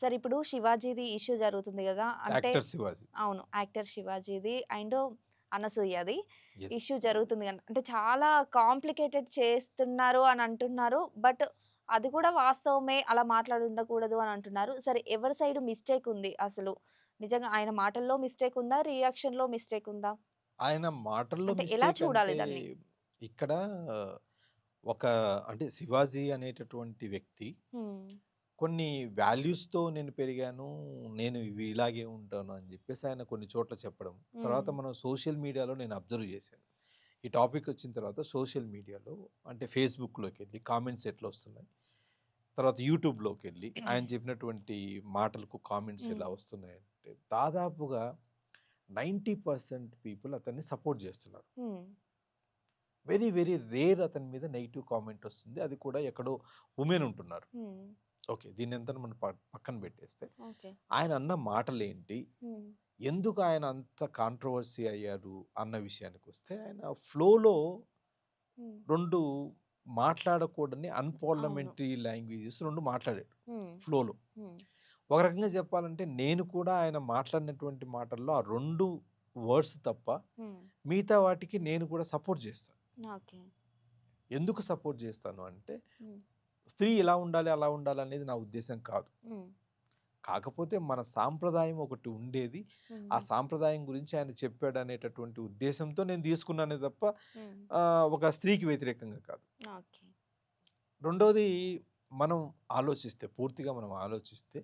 సరే ఇప్పుడు శివాజీది ఇష్యూ జరుగుతుంది కదా అంటే అవును యాక్టర్ శివాజీది అండ్ అనసూయది. ఇష్యూ జరుగుతుంది అంటే చాలా కాంప్లికేటెడ్ చేస్తున్నారు అని అంటున్నారు బట్ అది కూడా వాస్తవమే అలా మాట్లాడి ఉండకూడదు అని అంటున్నారు సరే ఎవరి సైడ్ మిస్టేక్ ఉంది అసలు నిజంగా ఆయన మాటల్లో మిస్టేక్ ఉందా రియాక్షన్లో మిస్టేక్ ఉందా ఆయన మాటల్లో ఎలా చూడాలి దాన్ని? ఇక్కడ ఒక అంటే శివాజీ అనేటటువంటి వ్యక్తి. కొన్ని వాల్యూస్తో నేను పెరిగాను నేను ఇవి ఇలాగే ఉంటాను అని చెప్పేసి ఆయన కొన్ని చోట్ల చెప్పడం తర్వాత. మనం సోషల్ మీడియాలో నేను అబ్జర్వ్ చేశాను ఈ టాపిక్ వచ్చిన తర్వాత సోషల్ మీడియాలో అంటే ఫేస్బుక్లోకి వెళ్ళి కామెంట్స్ ఎట్లా వస్తున్నాయి తర్వాత యూట్యూబ్లోకి వెళ్ళి ఆయన చెప్పినటువంటి మాటలకు కామెంట్స్ ఎలా మ్మ్. వస్తున్నాయి అంటే దాదాపుగా నైంటీ పర్సెంట్ పీపుల్ అతన్ని సపోర్ట్ చేస్తున్నారు. వెరీ వెరీ రేర్ అతని మీద నెగిటివ్ కామెంట్ వస్తుంది అది కూడా ఎక్కడో ఉమెన్ ఉంటున్నారు. ఓకే దీన్ని ఎంత మనం పక్కన పెట్టేస్తే ఆయన అన్న మాటలు ఏంటి హ్మ్. ఎందుకు ఆయన అంత కాంట్రవర్సీ అయ్యారు అన్న విషయానికి వస్తే ఆయన ఫ్లోలో. రెండు మాట్లాడకూడని అన్పార్లమెంటరీ లాంగ్వేజెస్ రెండు మాట్లాడాడు. ఫ్లోలో. ఒక రకంగా చెప్పాలంటే నేను కూడా ఆయన మాట్లాడినటువంటి మాటల్లో ఆ రెండు వర్డ్స్ తప్ప. మిగతా వాటికి నేను కూడా సపోర్ట్ చేస్తాను ఎందుకు సపోర్ట్ చేస్తాను అంటే. స్త్రీ ఇలా ఉండాలి అలా ఉండాలి అనేది నా ఉద్దేశం కాదు. కాకపోతే మన సాంప్రదాయం ఒకటి ఉండేది. ఆ. సాంప్రదాయం గురించి ఆయన చెప్పాడు అనేటటువంటి ఉద్దేశంతో నేను తీసుకున్నానే తప్ప ఒక స్త్రీకి వ్యతిరేకంగా కాదు. రెండోది మనం ఆలోచిస్తే పూర్తిగా మనం ఆలోచిస్తే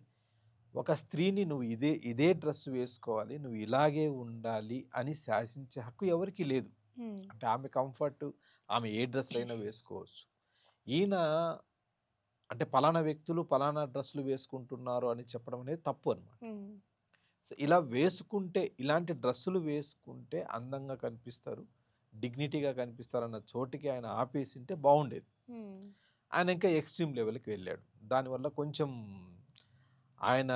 ఒక స్త్రీని నువ్వు ఇదే ఇదే డ్రెస్ వేసుకోవాలి నువ్వు ఇలాగే ఉండాలి అని శాసించే హక్కు ఎవరికి లేదు. అంటే ఆమె కంఫర్ట్ ఆమె ఏ డ్రెస్ అయినా వేసుకోవచ్చు. ఈయన అంటే పలానా వ్యక్తులు పలానా డ్రెస్సులు వేసుకుంటున్నారు అని చెప్పడం అనేది తప్పు అనమాట. సో ఇలా వేసుకుంటే ఇలాంటి డ్రెస్సులు వేసుకుంటే అందంగా కనిపిస్తారు డిగ్నిటీగా కనిపిస్తారు అన్న చోటికి ఆయన ఆపేసింటే బాగుండేది. ఆయన ఇంకా ఎక్స్ట్రీమ్ లెవెల్కి వెళ్ళాడు దానివల్ల కొంచెం ఆయన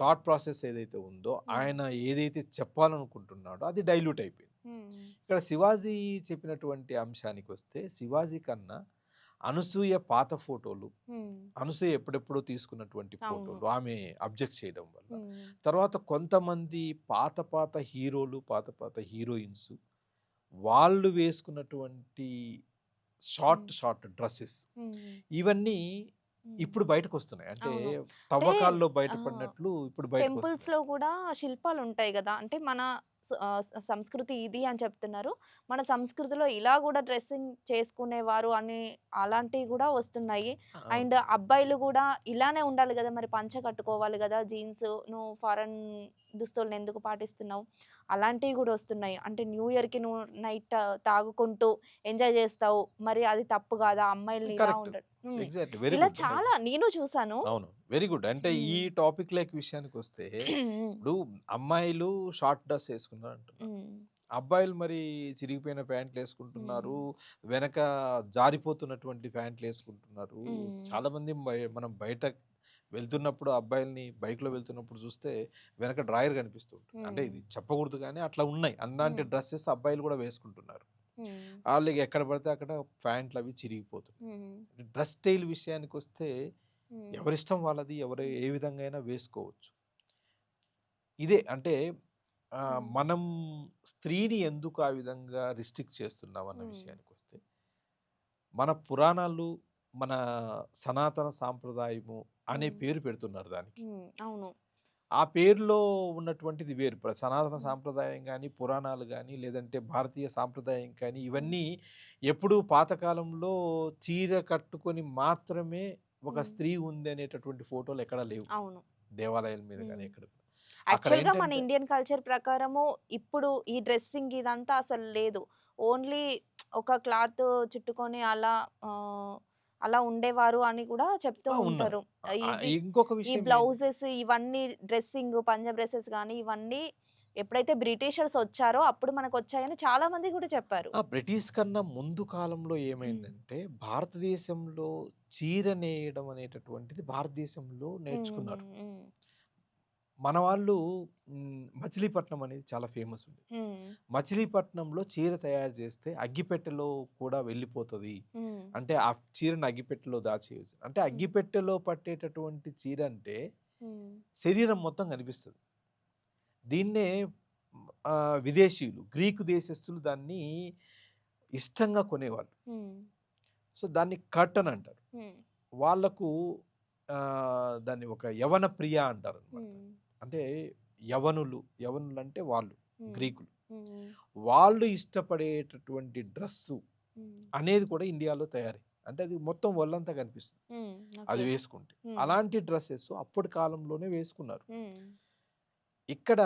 థాట్ ప్రాసెస్ ఏదైతే ఉందో ఆయన ఏదైతే చెప్పాలనుకుంటున్నాడో అది డైల్యూట్ అయిపోయింది. ఇక్కడ శివాజీ చెప్పినటువంటి అంశానికి వస్తే శివాజీ కన్నా అనసూయ పాత ఫోటోలు. అనసూయ ఎప్పుడెప్పుడో తీసుకున్నటువంటి. ఫోటోలు ఆమె అబ్జెక్ట్ చేయడం వల్ల. తర్వాత కొంతమంది పాత పాత హీరోలు పాత పాత హీరోయిన్స్ వాళ్ళు వేసుకున్నటువంటి షార్ట్. Short dresses. ఇవన్నీ. ఇప్పుడు బయటకు వస్తున్నాయి అంటే. తవ్వకాల్లో బయటపడినట్లు ఇప్పుడు టెంపుల్స్లో కూడా శిల్పాలు ఉంటాయి కదా! అంటే మన సంస్కృతి ఇది అని చెప్తున్నారు. మన సంస్కృతిలో ఇలా కూడా డ్రెస్సింగ్ చేసుకునేవారు అని అలాంటివి కూడా వస్తున్నాయి. అండ్ అబ్బాయిలు కూడా ఇలానే ఉండాలి కదా! మరి పంచ కట్టుకోవాలి కదా! జీన్స్ నువ్వు ఫారెన్ దుస్తులను ఎందుకు పాటిస్తున్నావు? అలాంటివి కూడా వస్తున్నాయి. అంటే న్యూ ఇయర్కి నువ్వు నైట్ తాగుకుంటూ ఎంజాయ్ చేస్తావు. మరి అది తప్పు కాదా? అమ్మాయిల్ని ఇలా చాలా నేను చూసాను. అవును. Very good. అంటే ఈ. టాపిక్ లైక్ విషయానికి వస్తే ఇప్పుడు అమ్మాయిలు షార్ట్ డ్రెస్ వేసుకున్నారు అంటున్నారు. అబ్బాయిలు మరి చిరిగిపోయిన ప్యాంట్లు వేసుకుంటున్నారు. వెనక జారిపోతున్నటువంటి ప్యాంట్లు వేసుకుంటున్నారు. చాలా మంది మనం బయట వెళ్తున్నప్పుడు అబ్బాయిల్ని bike లో వెళ్తున్నప్పుడు చూస్తే వెనక డ్రాయర్ కనిపిస్తుంటుంది అంటే ఇది చెప్పకూడదు కానీ అట్లా ఉన్నాయి అలాంటి. డ్రెస్సెస్ అబ్బాయిలు కూడా వేసుకుంటున్నారు. వాళ్ళకి ఎక్కడ పడితే అక్కడ ప్యాంట్లు అవి చిరిగిపోతున్నాయి ఉమ్. డ్రెస్ స్టైల్ విషయానికి వస్తే. ఎవరిష్టం వాళ్ళది ఎవరు ఏ విధంగా అయినా వేసుకోవచ్చు ఇదే అంటే. మనం స్త్రీని ఎందుకు ఆ విధంగా రిస్ట్రిక్ట్ చేస్తున్నాం అన్న. విషయానికి వస్తే మన పురాణాలు మన సనాతన సాంప్రదాయము అనే. పేరు పెడుతున్నారు దానికి. అవును ఆ పేరులో ఉన్నటువంటిది వేరు ప్ర- సనాతన. సాంప్రదాయం కానీ పురాణాలు కానీ లేదంటే భారతీయ సాంప్రదాయం కానీ ఇవన్నీ ఎప్పుడు పాతకాలంలో చీర కట్టుకొని మాత్రమే ఒక మ్మ్. స్త్రీ ఉంది అనేటటువంటి ఫోటోలు ఎక్కడ లేవు అవును దేవాలయాల మీద కానీ మ్మ్. ఎక్కడ కూడా. అక్కడ యాక్చువల్గా మన ఏంటంటే- ఇండియన్ కల్చర్ ప్రకారము ఇప్పుడు ఈ డ్రెస్సింగ్ ఇదంతా అసలు లేదు ఓన్లీ ఒక క్లాత్ చుట్టుకొని అలా ఆ, అలా ఉండేవారు అని కూడా చెప్తూ. ఉంటారు. ఇంకొక ఈ బ్లౌజెస్ ఇవన్నీ డ్రెస్సింగ్ పంజాబ్ డ్రెస్సెస్ కానీ ఇవన్నీ ఎప్పుడైతే బ్రిటిషర్స్ వచ్చారో అప్పుడు మనకు వచ్చాయని చాలా మంది కూడా చెప్పారు. ఆ! బ్రిటిష్ కన్నా ముందు కాలంలో ఏమైందంటే భారతదేశంలో చీర నేయడం అనేటటువంటిది భారతదేశంలో నేర్చుకున్నారు. మన వాళ్ళు మచిలీపట్నం అనేది చాలా ఫేమస్ ఉంది. మచిలీపట్నంలో చీర తయారు చేస్తే అగ్గిపెట్టెలో కూడా వెళ్ళిపోతుంది. అంటే ఆ చీరను అగ్గిపెట్టెలో దాచేయచ్చు. అంటే అగ్గిపెట్టెలో పట్టేటటువంటి చీర అంటే శరీరం మొత్తం కనిపిస్తుంది. దీన్నే విదేశీయులు గ్రీకు దేశస్తులు దాన్ని ఇష్టంగా కొనేవాళ్ళు. సో దాన్ని కట్ అని అంటారు వాళ్ళకు దాన్ని ఒక యవన ప్రియ అంటారు అనమాట అంటే యవనులు యవనులు అంటే వాళ్ళు గ్రీకులు. వాళ్ళు ఇష్టపడేటటువంటి డ్రెస్సు అనేది కూడా ఇండియాలో తయారీ అంటే అది మొత్తం ఒళ్ళంతా కనిపిస్తుంది. అది. వేసుకుంటే. అలాంటి డ్రెస్సెస్ అప్పటి కాలంలోనే వేసుకున్నారు. ఇక్కడ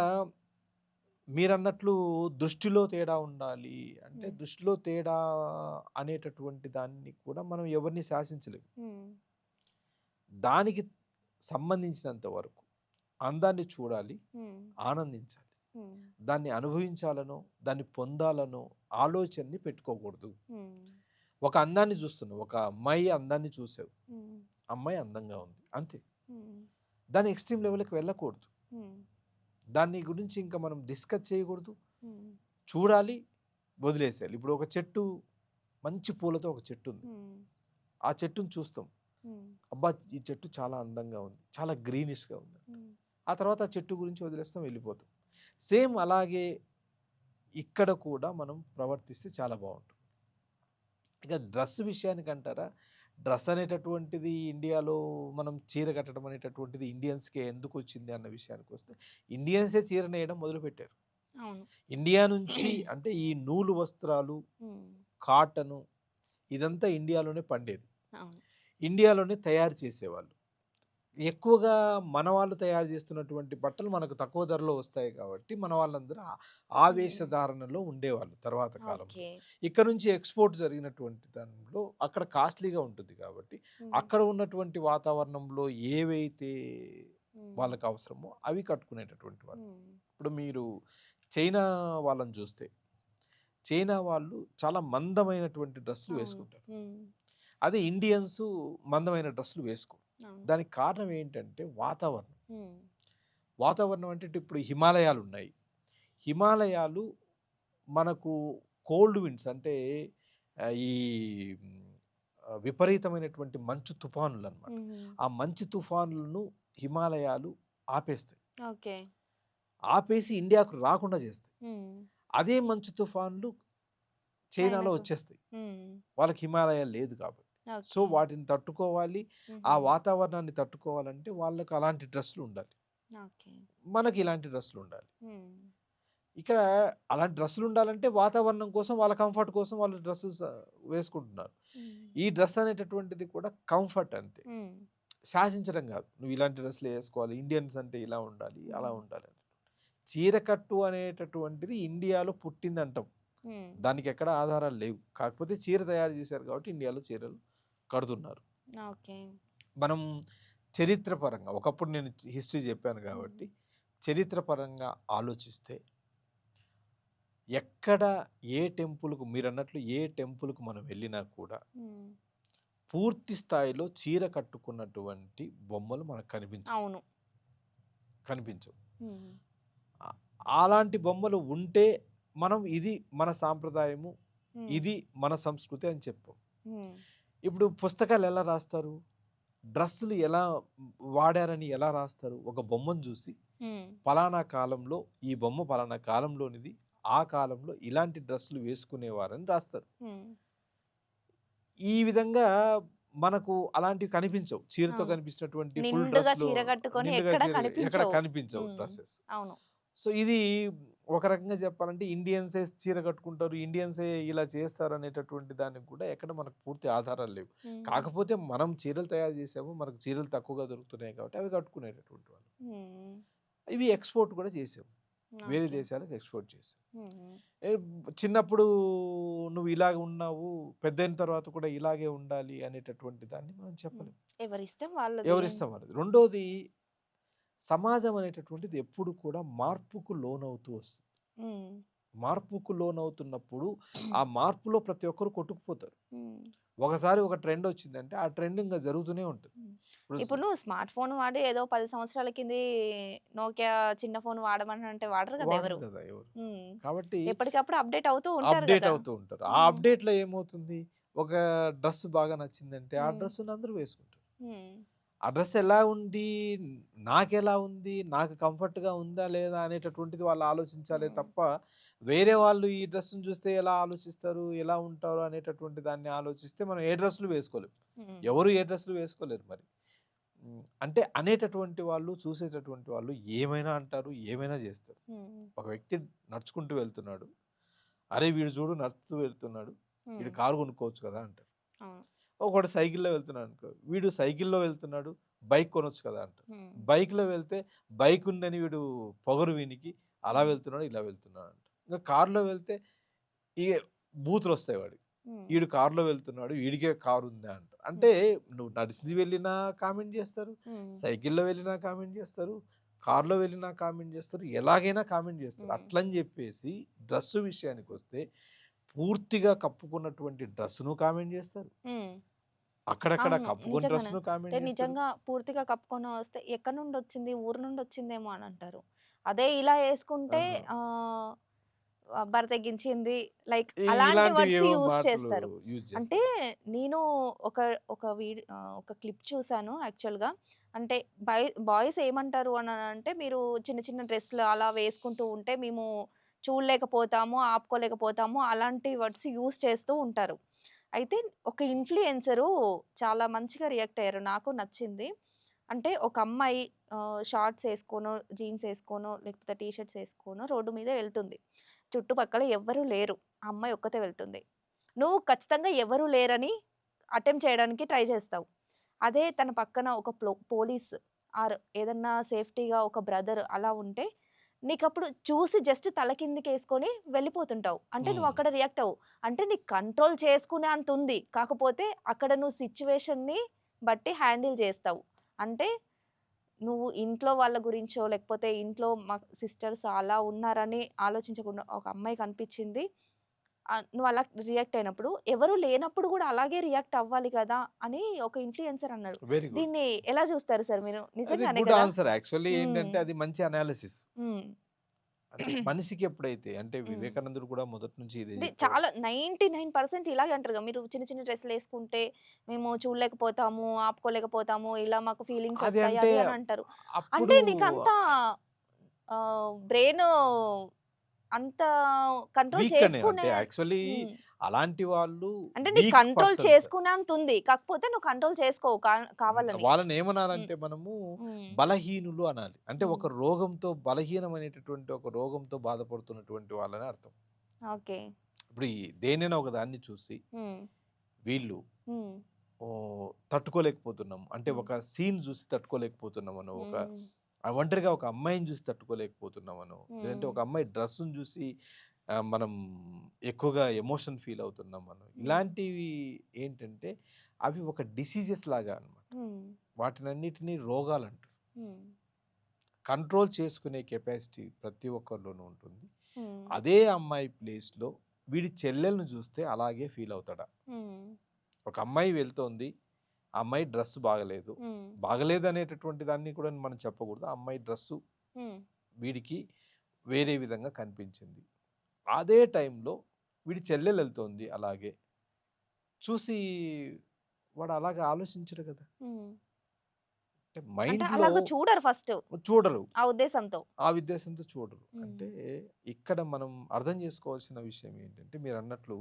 మీరన్నట్లు దృష్టిలో తేడా ఉండాలి అంటే. దృష్టిలో తేడా అనేటటువంటి దాన్ని కూడా మనం ఎవరిని శాసించలేము దానికి సంబంధించినంత వరకు అందాన్ని చూడాలి ఆనందించాలి. దాన్ని అనుభవించాలనో దాన్ని పొందాలనో ఆలోచనని పెట్టుకోకూడదు. ఒక అందాన్ని చూస్తున్నావు ఒక అమ్మాయి అందాన్ని చూసావు. అమ్మాయి అందంగా ఉంది అంతే. దాని ఎక్స్ట్రీమ్ లెవెల్కి వెళ్ళకూడదు. ఉమ్, దాని గురించి ఇంకా మనం డిస్కస్ చేయకూడదు. చూడాలి వదిలేసేయాలి. ఇప్పుడు ఒక చెట్టు మంచి పూలతో ఒక చెట్టు ఉంది. ఆ చెట్టును చూస్తాం. అబ్బా ఈ చెట్టు చాలా అందంగా ఉంది చాలా గ్రీనిష్గా ఉంది. ఆ తర్వాత ఆ చెట్టు గురించి వదిలేస్తాం వెళ్ళిపోతాం. సేమ్ అలాగే ఇక్కడ కూడా మనం ప్రవర్తిస్తే చాలా బాగుంటుంది. ఇక డ్రెస్ విషయానికి అంటారా? డ్రెస్ అనేటటువంటిది ఇండియాలో మనం చీర కట్టడం అనేటటువంటిది ఇండియన్స్కి ఎందుకు వచ్చింది అన్న విషయానికి వస్తే ఇండియన్సే చీర నేయడం మొదలుపెట్టారు. ఇండియా నుంచి అంటే ఈ నూలు వస్త్రాలు కాటను ఇదంతా ఇండియాలోనే పండేది. ఇండియాలోనే తయారు చేసేవాళ్ళు. ఎక్కువగా మన వాళ్ళు తయారు చేస్తున్నటువంటి బట్టలు మనకు తక్కువ ధరలో వస్తాయి కాబట్టి మన వాళ్ళందరూ ఆ- ఆ వేషధారణలో ఉండేవాళ్ళు తర్వాత కాలంలో. ఓకే. ఇక్కడ నుంచి ఎక్స్పోర్ట్ జరిగినటువంటి దానిలో అక్కడ కాస్ట్లీగా ఉంటుంది కాబట్టి అక్కడ ఉన్నటువంటి వాతావరణంలో ఏవైతే వాళ్ళకి అవసరమో అవి కట్టుకునేటటువంటి వాళ్ళు. ఇప్పుడు మీరు చైనా వాళ్ళని చూస్తే చైనా వాళ్ళు చాలా మందమైనటువంటి డ్రెస్సులు. వేసుకుంటారు. అదే ఇండియన్స్ మందమైన డ్రెస్సులు వేసుకో. దానికి కారణం ఏంటంటే వాతావరణం. వాతావరణం అంటే ఇప్పుడు హిమాలయాలు ఉన్నాయి హిమాలయాలు మనకు కోల్డ్ విండ్స్ అంటే ఈ విపరీతమైనటువంటి మంచు తుఫానులు అన్నమాట ఉమ్, ఆ మంచు తుఫానులను హిమాలయాలు ఆపేస్తాయి. ఆపేసి ఇండియాకు రాకుండా చేస్తాయి. అదే మంచు తుఫాన్లు చైనాలో. వచ్చేస్తాయి. వాళ్ళకి హిమాలయ లేదు కాబట్టి సో. వాటిని తట్టుకోవాలి. ఆ వాతావరణాన్ని తట్టుకోవాలంటే వాళ్ళకి అలాంటి డ్రెస్సులు ఉండాలి. మనకి ఇలాంటి డ్రెస్సులు ఉండాలి. ఇక్కడ అలాంటి డ్రెస్సులు ఉండాలంటే వాతావరణం కోసం వాళ్ళ కంఫర్ట్ కోసం వాళ్ళు డ్రెస్సెస్ వేసుకుంటున్నారు. ఈ డ్రెస్ అనేటటువంటిది కూడా కంఫర్ట్ అంతే. శాసించడం కాదు. నువ్వు ఇలాంటి డ్రెస్సులు వేసుకోవాలి ఇండియన్స్ అంటే ఇలా ఉండాలి అలా. ఉండాలి. చీరకట్టు అనేటటువంటిది ఇండియాలో పుట్టిందంటాం. దానికి ఎక్కడ ఆధారాలు లేవు. కాకపోతే చీర తయారు చేశారు కాబట్టి ఇండియాలో చీరలు కడుతున్నారు. మనం చరిత్రపరంగా ఒకప్పుడు నేను హిస్టరీ చెప్పాను కాబట్టి చరిత్రపరంగా ఆలోచిస్తే ఎక్కడ ఏ టెంపుల్కు మీరు అన్నట్లు ఏ టెంపుల్కు మనం వెళ్ళినా కూడా పూర్తి స్థాయిలో చీర కట్టుకున్నటువంటి బొమ్మలు మనకు కనిపించవు. కనిపించవు. అలాంటి బొమ్మలు ఉంటే మనం ఇది మన సాంప్రదాయము ఇది మన సంస్కృతి అని చెప్పు. ఇప్పుడు పుస్తకాలు ఎలా రాస్తారు? డ్రెస్సులు ఎలా వాడారని ఎలా రాస్తారు? ఒక బొమ్మను చూసి పలానా కాలంలో ఈ బొమ్మ పలానా కాలంలోనిది ఆ కాలంలో ఇలాంటి డ్రెస్సులు వేసుకునేవారని రాస్తారు. ఈ విధంగా మనకు అలాంటివి కనిపించవు. చీరతో. కనిపించినటువంటి ఫుల్ డ్రెస్ ఎక్కడ కనిపించవు. డ్రెస్సెస్. సో ఇది ఒక రకంగా చెప్పాలంటే ఇండియన్సే చీర కట్టుకుంటారు ఇండియన్సే ఇలా చేస్తారు అనేటటువంటి దానికి కూడా ఎక్కడ మనకు పూర్తి ఆధారాలు లేవు. కాకపోతే మనం చీరలు తయారు చేసాము మనకు చీరలు తక్కువగా దొరుకుతున్నాయి కాబట్టి అవి కట్టుకునేటటువంటి వాళ్ళు. ఇవి ఎక్స్పోర్ట్ కూడా చేసాము వేరే. దేశాలకు ఎక్స్పోర్ట్ చేసాం. చిన్నప్పుడు నువ్వు ఇలాగ ఉన్నావు పెద్దయిన తర్వాత కూడా ఇలాగే ఉండాలి అనేటటువంటి దాన్ని మనం చెప్పలేం. ఎవరి ఇష్టం వాళ్ళది. ఎవరిష్టం వాళ్ళది. రెండోది సమాజం అనేటటువంటిది ఎప్పుడు కూడా మార్పుకు లోనవుతూ వస్తుంది. మార్పుకు లోనవుతున్నప్పుడు ఆ మార్పులో ప్రతి ఒక్కరు కొట్టుకుపోతారు. ఒకసారి ఒక ట్రెండ్ వచ్చిందంటే ఆ ట్రెండ్ ఇంకా జరుగుతూనే ఉంటుంది. ఇప్పుడు నువ్వు స్మార్ట్ ఫోన్ వాడి ఏదో పది సంవత్సరాల కింది నోకియా చిన్న ఫోన్ వాడమని అంటే వాడరు కదా ఎవరు. కాబట్టి ఎప్పటికప్పుడు అప్డేట్ అవుతూ ఉంటారు అప్డేట్ అవుతూ ఉంటారు. ఆ మ్మ్. అప్డేట్లో ఏమవుతుంది? ఒక డ్రెస్ బాగా నచ్చిందంటే ఆ. డ్రెస్ అందరూ వేసుకుంటారు. ఉమ్, ఆ డ్రెస్ ఎలా ఉంది? నాకెలా ఉంది? నాకు కంఫర్ట్గా ఉందా? లేదా? అనేటటువంటిది వాళ్ళు ఆలోచించాలి. తప్ప వేరే వాళ్ళు ఈ డ్రెస్సును చూస్తే ఎలా ఆలోచిస్తారు? ఎలా ఉంటారు? అనేటటువంటి దాన్ని ఆలోచిస్తే మనం ఏ డ్రెస్సులు వేసుకోలేం. ఉమ్, ఎవరు ఏ డ్రెస్సులు వేసుకోలేరు మరి. అంటే అనేటటువంటి వాళ్ళు చూసేటటువంటి వాళ్ళు ఏమైనా అంటారు? ఏమైనా చేస్తారు. ఒక వ్యక్తి నడుచుకుంటూ వెళ్తున్నాడు. అరే వీడు చూడు నడుస్తూ వెళ్తున్నాడు. వీడు కారు కొనుక్కోవచ్చు కదా అంటారు. ఒకడు సైకిల్లో వెళ్తున్నాడు అనుకో వీడు సైకిల్లో వెళ్తున్నాడు బైక్ కొనొచ్చు కదా ఉమ్, బైక్లో వెళ్తే బైక్ ఉందని వీడు పొగరు వీనికి అలా. వెళ్తున్నాడు ఇలా వెళ్తున్నాడు అంట ఇంకా కారులో వెళ్తే ఇక బూతులు వస్తాయి వాడికి. వీడు కారులో వెళ్తున్నాడు వీడికే కారు ఉందా అంట అంటే నువ్వు నడిచి వెళ్ళినా కామెంట్ చేస్తారు సైకిల్లో వెళ్ళినా కామెంట్ చేస్తారు కార్లో వెళ్ళినా కామెంట్ చేస్తారు ఎలాగైనా కామెంట్ చేస్తారు. అట్లని చెప్పేసి డ్రెస్సు విషయానికి వస్తే పూర్తిగా కప్పుకున్నటువంటి డ్రెస్సును కామెంట్ చేస్తారు. అక్కడక్కడ అంటే చేస్తారు నిజంగా పూర్తిగా కప్పుకొని వస్తే ఎక్కడి నుండి వచ్చింది ఊరు నుండి వచ్చిందేమో అని అంటారు. అదే ఇలా వేసుకుంటే తెగించింది. లైక్ అలాంటి వర్డ్స్ యూజ్ చేస్తారు. యూజ్ అంటే నేను ఒక ఒక వీడి ఆ, ఒక క్లిప్ చూసాను యాక్చువల్గా. అంటే బాయ్ బాయ్స్ ఏమంటారు అని అంటే మీరు చిన్న చిన్న డ్రెస్సులు అలా వేసుకుంటూ ఉంటే మేము చూడలేకపోతాము ఆపుకోలేకపోతాము అలాంటి వర్డ్స్ యూస్ చేస్తూ ఉంటారు. అయితే ఒక ఇన్ఫ్లుయెన్సరు చాలా మంచిగా రియాక్ట్ అయ్యారు. నాకు నచ్చింది. అంటే ఒక అమ్మాయి షార్ట్స్ వేసుకోనో జీన్స్ వేసుకోనో లేకపోతే టీ షర్ట్స్ వేసుకోనో రోడ్డు మీద వెళ్తుంది. చుట్టుపక్కల ఎవ్వరూ లేరు. ఆ అమ్మాయి ఒక్కతే వెళ్తుంది. నువ్వు ఖచ్చితంగా ఎవరూ లేరని అటెంప్ట్ చేయడానికి ట్రై చేస్తావు. అదే తన పక్కన ఒక పోలీస్ ఆర్ ఏదన్నా సేఫ్టీగా ఒక బ్రదర్ అలా ఉంటే నీకు అప్పుడు చూసి జస్ట్ తల కిందికి వేసుకొని వెళ్ళిపోతుంటావు. అంటే నువ్వు. అక్కడ రియాక్ట్ అవ్వు. అంటే నీకు కంట్రోల్ చేసుకునే అంత ఉంది కాకపోతే అక్కడ నువ్వు సిచ్యువేషన్ని బట్టి హ్యాండిల్ చేస్తావు. అంటే నువ్వు ఇంట్లో వాళ్ళ గురించో లేకపోతే ఇంట్లో మా సిస్టర్స్ అలా ఉన్నారని ఆలోచించకుండా ఒక అమ్మాయి కనిపించింది. నువ్వు అలా రియాక్ట్ అయినప్పుడు ఎవరు లేనప్పుడు కూడా అలాగే రియాక్ట్ అవ్వాలి కదా అని ఒక ఇన్ఫ్లుయెన్సర్ అన్నాడు. దీన్ని ఎలా చూస్తారు సార్ మీరు? ఆన్సర్. యాక్చువల్లీ ఏంటంటే. అది మంచి అనాలిసిస్. మనిషికి ఎప్పుడైతే అంటే. వివేకానందుడు కూడా మొదటి నుంచి ఇదే. చాలా నైంటీ నైన్ పర్సెంట్ ఇలాగే అంటారు కదా. మీరు చిన్న చిన్న డ్రెస్సులు వేసుకుంటే మేము చూడలేకపోతాము ఆపుకోలేకపోతాము ఇలా మాకు ఫీలింగ్స్ వస్తాయి అంటారు. అంటే నీకు అంత బ్రెయిన్ అంత కంట్రోల్ చేసుకునే యాక్చువల్లీ. అలాంటి వాళ్ళు అంటే weak కంట్రోల్ persons. చేసుకునే అంత ఉంది కాకపోతే నువ్వు కంట్రోల్ చేసుకోవు కా- కావాలని వాళ్ళని ఏమనాలంటే మనము. బలహీనులు అనాలి అంటే ఒక. రోగంతో బలహీనమైనటువంటి ఒక రోగంతో బాధపడుతున్నటువంటి వాళ్ళని అర్థం ఓకే ఇప్పుడు దేనైనా ఒక దాన్ని చూసి. వీళ్ళు తట్టుకోలేకపోతున్నాం అంటే. ఒక సీన్ చూసి తట్టుకోలేకపోతున్నామను ఒక మ్మ్. ఆ ఒంటరిగా ఒక అమ్మాయిని చూసి తట్టుకోలేకపోతున్నామను లేదంటే ఒక మ్మ్. అమ్మాయి డ్రెస్సును చూసి మనం ఎక్కువగా ఎమోషన్ ఫీల్ అవుతున్నాం మనం. ఇలాంటివి ఏంటంటే అవి ఒక డిసీజెస్ లాగా అన్నమాట మ్మ్. వాటినన్నిటినీ రోగాలు అంటారు. కంట్రోల్ చేసుకునే కెపాసిటీ ప్రతి ఒక్కరిలోనూ ఉంటుంది. అదే అమ్మాయి ప్లేస్లో వీడి చెల్లెలను చూస్తే అలాగే ఫీల్ అవుతాడా. ఒక అమ్మాయి వెళ్తోంది ఆ అమ్మాయి డ్రెస్ బాగలేదు. బాగలేదు అనేటటువంటి దాన్ని కూడా మనం చెప్పకూడదు. ఆ అమ్మాయి డ్రెస్సు. వీడికి వేరే విధంగా కనిపించింది. అదే టైంలో వీడి చెల్లెలు వెళ్తోంది అలాగే. చూసి వాడు అలాగే ఆలోచించడు కదా. మైండ్లో అలాగ చూడరు ఫస్ట్. చూడరు. ఆ ఉద్దేశంతో. ఆ ఉద్దేశంతో చూడరు. అంటే ఇక్కడ మనం అర్థం చేసుకోవాల్సిన విషయం ఏంటంటే మీరు అన్నట్లు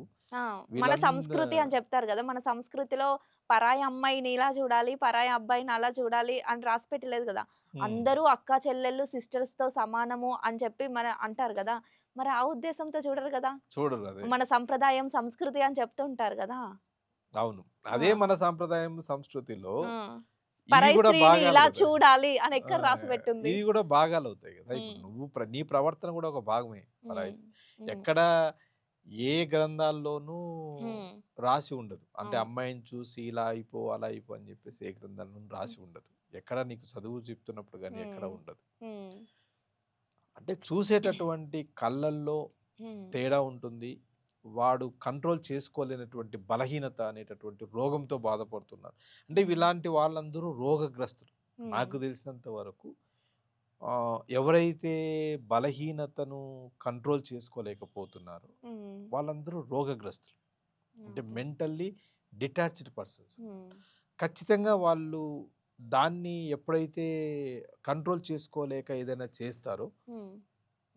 మన సంస్కృతి అని చెప్తారు కదా! మన సంస్కృతిలో పరాయి అమ్మాయిని ఇలా చూడాలి పరాయి అబ్బాయిని అలా చూడాలి అని రాసి పెట్టలేదు కదా. అందరూ అక్క చెల్లెళ్ళు సిస్టర్స్తో సమానము అని చెప్పి మన అంటారు కదా! మరి ఆ ఉద్దేశంతో చూడరు కదా! చూడరు మన సంప్రదాయం సంస్కృతి అని చెప్తుంటారు కదా! అవును. అదే. మన సాంప్రదాయం సంస్కృతిలో పరాయి ఇలా. చూడాలి అని ఎక్కడ రాసి పెట్టింది? ఇది కూడా భాగాలు అవుతాయి కదా. ఇప్పుడు. నువ్వు నీ ప్రవర్తన కూడా ఒక భాగమే పరాయి ఎక్కడ ఏ గ్రంథాల్లోనూ రాసి ఉండదు. అంటే. అమ్మాయిని చూసి ఇలా అయిపో అలా అయిపో అని చెప్పేసి ఏ గ్రంథాలను రాసి ఉండదు. ఎక్కడ నీకు చదువు చెప్తున్నప్పుడు కానీ ఎక్కడ. ఉండదు. అంటే చూసేటటువంటి కళ్ళల్లో తేడా ఉంటుంది. వాడు కంట్రోల్ చేసుకోలేనటువంటి బలహీనత అనేటటువంటి రోగంతో బాధపడుతున్నారు. అంటే ఇలాంటి వాళ్ళందరూ రోగగ్రస్తులు. నాకు తెలిసినంత వరకు ఎవరైతే బలహీనతను కంట్రోల్ చేసుకోలేకపోతున్నారో వాళ్ళందరూ రోగగ్రస్తులు. అంటే. Mentally detached persons. ఖచ్చితంగా వాళ్ళు దాన్ని ఎప్పుడైతే కంట్రోల్ చేసుకోలేక ఏదైనా చేస్తారో.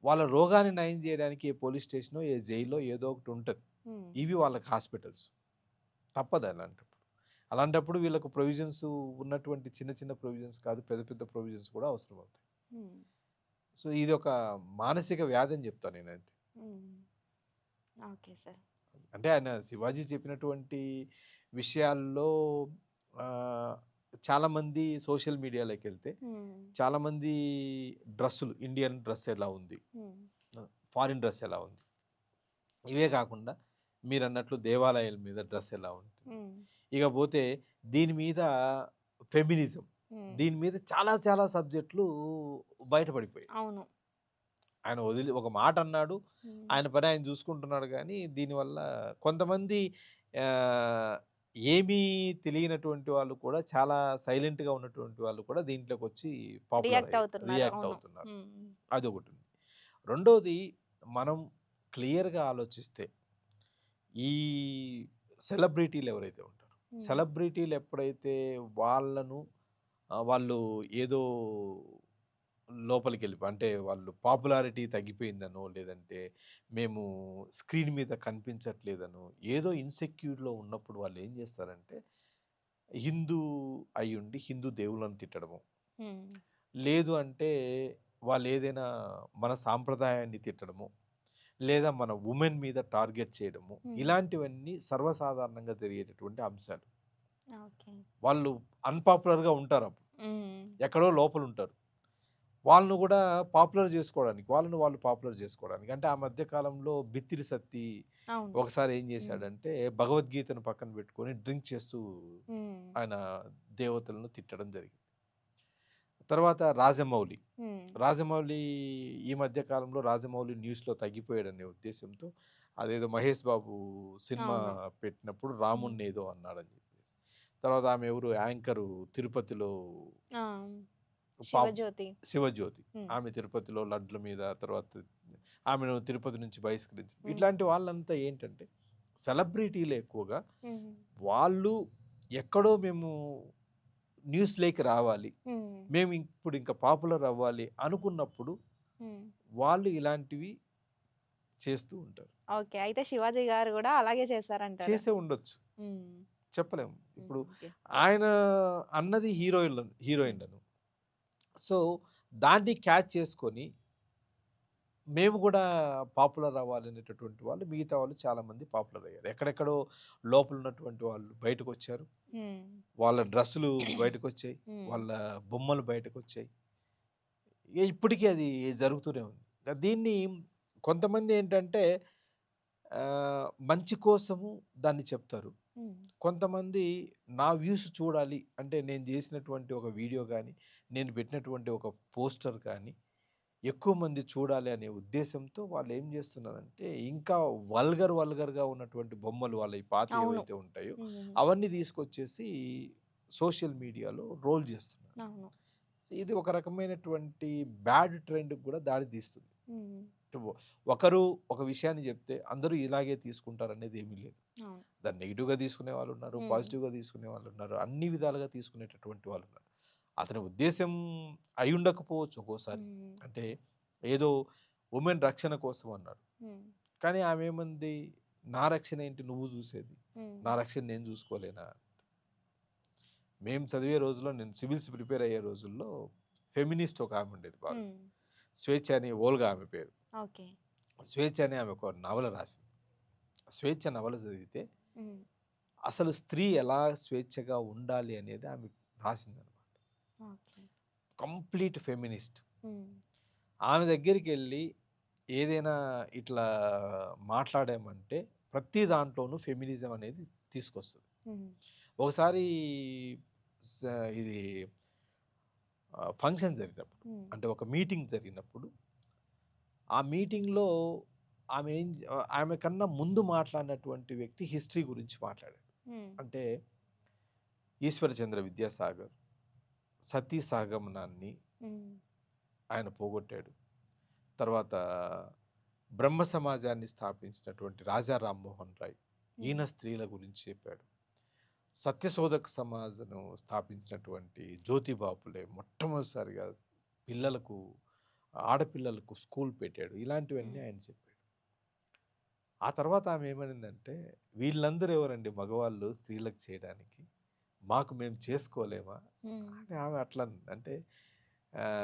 వాళ్ళ రోగాన్ని నయం చేయడానికి ఏ పోలీస్ స్టేషనో ఏ జైల్లో ఏదో ఒకటి ఉంటుంది. ఇవి వాళ్ళకి హాస్పిటల్స్ తప్పదు అలాంటప్పుడు అలాంటప్పుడు వీళ్ళకు ప్రొవిజన్స్ ఉన్నటువంటి చిన్న చిన్న ప్రొవిజన్స్ కాదు పెద్ద పెద్ద ప్రొవిజన్స్ కూడా అవసరం అవుతాయి. సో ఇది ఒక మానసిక వ్యాధి అని చెప్తాను నేనైతే హ్మ్. Okay sir. అంటే ఆయన శివాజీ చెప్పినటువంటి విషయాల్లో చాలామంది సోషల్ మీడియాలోకి వెళ్తే. చాలామంది డ్రెస్సులు ఇండియన్ డ్రెస్ ఎలా ఉంది. ఫారిన్ డ్రెస్ ఎలా ఉంది ఇవే కాకుండా మీరు అన్నట్లు దేవాలయాల మీద డ్రెస్ ఎలా ఉంది హ్మ్. ఇక పోతే దీని మీద ఫెమినిజం. దీని మీద చాలా చాలా సబ్జెక్టులు బయటపడిపోయాయి అవును. ఆయన వదిలి ఒక మాట అన్నాడు. ఆయన పని ఆయన చూసుకుంటున్నాడు కానీ దీనివల్ల కొంతమంది ఏమీ తెలియనటువంటి వాళ్ళు కూడా చాలా సైలెంట్గా ఉన్నటువంటి వాళ్ళు కూడా దీంట్లోకి వచ్చి రియాక్ట్ అవుతున్నారు. అది ఒకటి ఉంది రెండోది మనం క్లియర్గా ఆలోచిస్తే ఈ సెలబ్రిటీలు ఎవరైతే ఉంటారో. సెలబ్రిటీలు ఎప్పుడైతే వాళ్ళను వాళ్ళు ఏదో లోపలికి వెళ్ళిపో అంటే వాళ్ళు పాపులారిటీ తగ్గిపోయిందనో లేదంటే మేము స్క్రీన్ మీద కనిపించట్లేదనో ఏదో ఇన్సెక్యూర్లో ఉన్నప్పుడు వాళ్ళు ఏం చేస్తారంటే హిందూ అయి ఉండి హిందూ దేవుళ్ళని తిట్టడము. లేదు అంటే వాళ్ళు ఏదైనా మన సాంప్రదాయాన్ని తిట్టడము లేదా మన ఉమెన్ మీద టార్గెట్ చేయడము. ఇలాంటివన్నీ సర్వసాధారణంగా జరిగేటటువంటి అంశాలు. వాళ్ళు అన్పాపులర్గా ఉంటారు అప్పుడు. ఎక్కడో లోపల ఉంటారు వాళ్ళను కూడా పాపులర్ చేసుకోవడానికి వాళ్ళను వాళ్ళు పాపులర్ చేసుకోవడానికి అంటే ఆ మధ్య కాలంలో బిత్తిరి సత్తి. ఒకసారి ఏం చేశాడంటే భగవద్గీతను పక్కన పెట్టుకొని డ్రింక్ చేస్తూ. ఆయన దేవతలను తిట్టడం జరిగింది తర్వాత రాజమౌళి. రాజమౌళి ఈ మధ్య కాలంలో రాజమౌళి న్యూస్లో తగ్గిపోయాడనే ఉద్దేశంతో అదేదో మహేష్ బాబు సినిమా. పెట్టినప్పుడు రాముణ్ణి ఏదో అన్నాడని చెప్పేసి తర్వాత ఆమె ఎవరు యాంకరు తిరుపతిలో శివజ్యోతి. శివజ్యోతి. ఆమె తిరుపతిలో లడ్ల మీద తర్వాత ఆమెను తిరుపతి నుంచి బహిష్కరించి. ఇట్లాంటి వాళ్ళంతా ఏంటంటే సెలబ్రిటీలు ఎక్కువగా. వాళ్ళు ఎక్కడో మేము న్యూస్లోకి రావాలి హ్మ్. మేము ఇప్పుడు ఇంకా పాపులర్ అవ్వాలి అనుకున్నప్పుడు. వాళ్ళు ఇలాంటివి చేస్తూ ఉంటారు ఓకే. అయితే శివాజీ గారు గూడా అలాగే చేశారంటారా? చేసే ఉండొచ్చు. చెప్పలేము ఇప్పుడు. ఆయన అన్నది హీరోయిన్లను హీరోయిన్లను సో దాన్ని క్యాచ్ చేసుకొని మేము కూడా పాపులర్ అవ్వాలనేటటువంటి వాళ్ళు మిగతా వాళ్ళు చాలామంది పాపులర్ అయ్యారు ఎక్కడెక్కడో లోపల ఉన్నటువంటి వాళ్ళు బయటకు వచ్చారు. వాళ్ళ డ్రెస్సులు బయటకు వచ్చాయి. వాళ్ళ బొమ్మలు బయటకు వచ్చాయి ఇప్పటికీ అది జరుగుతూనే ఉంది దీన్ని కొంతమంది ఏంటంటే మంచి కోసము దాన్ని చెప్తారు. కొంతమంది నా వ్యూస్ చూడాలి అంటే నేను చేసినటువంటి ఒక వీడియో కానీ నేను పెట్టినటువంటి ఒక పోస్టర్ కానీ ఎక్కువ మంది చూడాలి అనే ఉద్దేశంతో వాళ్ళు ఏం చేస్తున్నారంటే ఇంకా వల్గర్ వల్గర్గా ఉన్నటువంటి బొమ్మలు వాళ్ళ ఈ పాత. ఏవైతే ఉంటాయో. అవన్నీ తీసుకొచ్చేసి సోషల్ మీడియాలో రోల్ చేస్తున్నారు. ఇది ఒక రకమైనటువంటి బ్యాడ్ ట్రెండ్కి కూడా దారి తీస్తుంది ఒకరు ఒక విషయాన్ని చెప్తే అందరూ ఇలాగే తీసుకుంటారు అనేది ఏమీ లేదు. దాన్ని నెగిటివ్గా తీసుకునే వాళ్ళు ఉన్నారు. పాజిటివ్గా తీసుకునే వాళ్ళు ఉన్నారు అన్ని విధాలుగా తీసుకునేటటువంటి వాళ్ళు ఉన్నారు అతని ఉద్దేశం అయి ఉండకపోవచ్చు ఒక్కోసారి. అంటే ఏదో ఉమెన్ రక్షణ కోసం అన్నారు హ్మ్. కానీ ఆమె ఏమంది నా రక్షణ ఏంటి నువ్వు చూసేది. నా రక్షణ నేను చూసుకోలేనా మేము చదివే రోజుల్లో నేను సివిల్స్ ప్రిపేర్ అయ్యే రోజుల్లో ఫెమినిస్ట్ ఒక ఆమె ఉండేది బాగా. స్వేచ్ఛ అని ఓల్గా ఆమె పేరు ఓకే. స్వేచ్ఛ అని ఆమె ఒక నవల రాసింది స్వేచ్ఛ నవల చదివితే. అసలు స్త్రీ ఎలా స్వేచ్ఛగా ఉండాలి అనేది ఆమె రాసిందనమాట ఓకే. Complete feminist. ఆమె దగ్గరికి వెళ్ళి ఏదైనా ఇట్లా మాట్లాడామంటే ప్రతి దాంట్లోనూ ఫెమినిజం అనేది తీసుకొస్తుంది. ఒకసారి ఇది ఫంక్షన్ జరిగినప్పుడు. అంటే ఒక మీటింగ్ జరిగినప్పుడు ఆ మీటింగ్లో ఆమె ఏం ఆమె కన్నా ముందు మాట్లాడినటువంటి వ్యక్తి హిస్టరీ గురించి మాట్లాడాడు. అంటే ఈశ్వరచంద్ర విద్యాసాగర్ సతీ సహగమనాన్ని హ్మ్. ఆయన పోగొట్టాడు తర్వాత బ్రహ్మ సమాజాన్ని స్థాపించినటువంటి రాజా రామ్మోహన్ రాయ్ ఈయన స్త్రీల గురించి చెప్పాడు సత్యశోధక సమాజ్ను స్థాపించినటువంటి జ్యోతిబాపులే మొట్టమొదటిసారిగా పిల్లలకు ఆడపిల్లలకు స్కూల్ పెట్టాడు. ఇలాంటివన్నీ ఆయన చెప్పాడు. ఆ తర్వాత ఆమె ఏమనిందంటే వీళ్ళందరూ ఎవరండి మగవాళ్ళు స్త్రీలకు చేయడానికి? మాకు మేము చేసుకోలేమా? అని ఆమె అట్లా. అంటే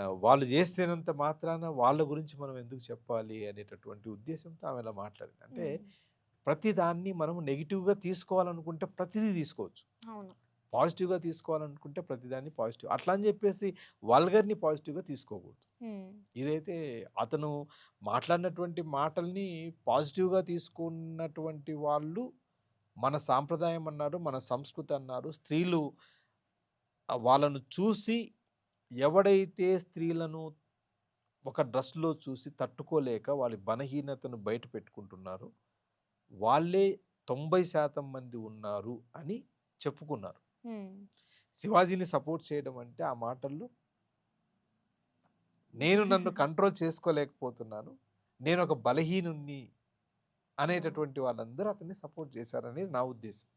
వాళ్ళు చేస్తేనంత మాత్రాన వాళ్ళ గురించి మనం ఎందుకు చెప్పాలి అనేటటువంటి ఉద్దేశంతో ఆమె ఇలా మాట్లాడింది. అంటే ఉమ్, ప్రతి దాన్ని మనం నెగిటివ్గా తీసుకోవాలనుకుంటే ప్రతిదీ తీసుకోవచ్చు. అవును. పాజిటివ్గా తీసుకోవాలనుకుంటే ప్రతిదాన్ని పాజిటివ్. అట్లా అని చెప్పేసి వల్గర్ని పాజిటివ్గా తీసుకోకూడదు. ఇదైతే అతను మాట్లాడినటువంటి మాటల్ని పాజిటివ్గా తీసుకున్నటువంటి వాళ్ళు మన సాంప్రదాయం అన్నారు మన సంస్కృతి అన్నారు స్త్రీలు వాళ్ళను చూసి ఎవడైతే స్త్రీలను ఒక డ్రెస్లో చూసి తట్టుకోలేక వాళ్ళ బలహీనతను బయట పెట్టుకుంటున్నారో వాళ్ళే తొంభై శాతం మంది ఉన్నారు అని చెప్పుకున్నారు. శివాజీని సపోర్ట్ చేయడం అంటే ఆ మాటల్లో నేను నన్ను కంట్రోల్ చేసుకోలేకపోతున్నాను. నేను ఒక బలహీనుణ్ణి అనేటటువంటి వాళ్ళందరూ అతన్ని సపోర్ట్ చేశారనేది నా ఉద్దేశం.